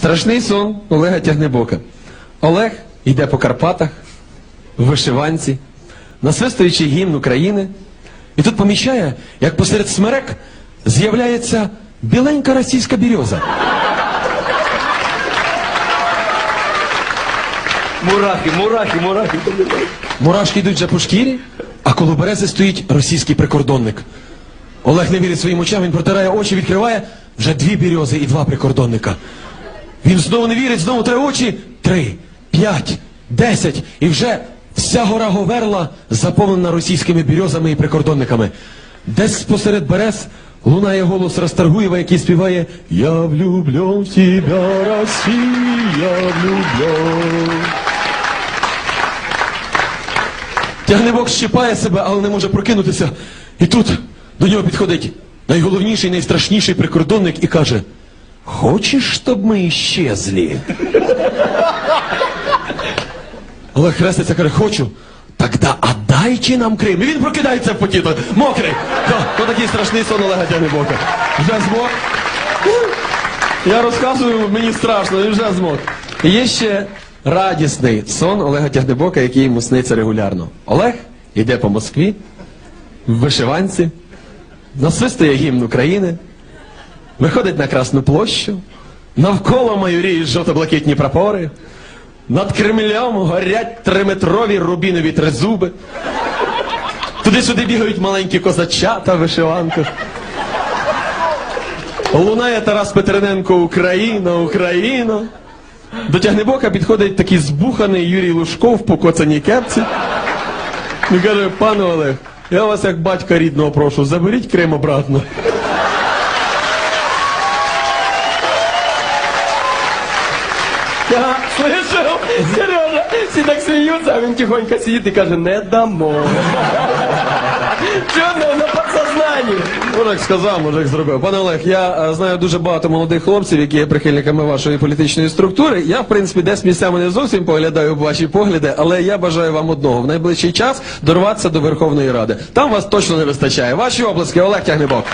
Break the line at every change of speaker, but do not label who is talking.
Страшний сон Олега Тягнебока. Олег йде по Карпатах, в вишиванці, насвистуючи гімн України, і тут помічає, як посеред смерек з'являється біленька російська бірьоза.
Мурахи, мурахи, мурахи.
Мурашки йдуть вже по шкірі, а коло берези стоїть російський прикордонник. Олег не вірить своїм очам, він протирає очі, відкриває вже дві бірьози і два прикордонника. Він знову не вірить, знову три очі. Три, п'ять, десять. І вже вся гора Говерла заповнена російськими бірьозами і прикордонниками. Десь посеред берез лунає голос Расторгуєва, який співає Я влюблю в тебя, Россия, влюблю. Тягнебок щипає себе, але не може прокинутися. І тут до нього підходить найголовніший, найстрашніший прикордонник і каже: Хочеш, щоб ми іщезли? Олег хреститься, каже, хочу. Тогда отдайте нам Крим. І він прокидається в поті, то мокрий. То, то такий страшний сон Олега Тягнебока. Вже змок. Я розказую, мені страшно, і вже змок. Є ще радісний сон Олега Тягнебока, який йому сниться регулярно. Олег йде по Москві, в вишиванці, насвистує гімн України, виходить на Красну площу, навколо майоріють жовто-блакитні прапори, над Кремлем горять триметрові рубінові тризуби. Туди-сюди бігають маленькі козачата в вишиванках. Лунає Тарас Петрененко Україна, Україна. До Тягнебока підходить такий збуханий Юрій Лужков в покоцаній кепці. І каже, пане Олег, я вас як батька рідного прошу, заберіть Крим обратно.
Я слышал, Сережа, всі так сміються, а він тихонько сидить і каже, не дамо. Чого на, на подсознанні?
Мужик сказав, мужик зробив. Пане Олег, я е, знаю дуже багато молодих хлопців, які є прихильниками вашої політичної структури. Я, в принципі, десь місцями не зовсім поглядаю ваші погляди, але я бажаю вам одного в найближчий час дорватися до Верховної Ради. Там вас точно не вистачає. Ваші обласки, Олег Тягнебок.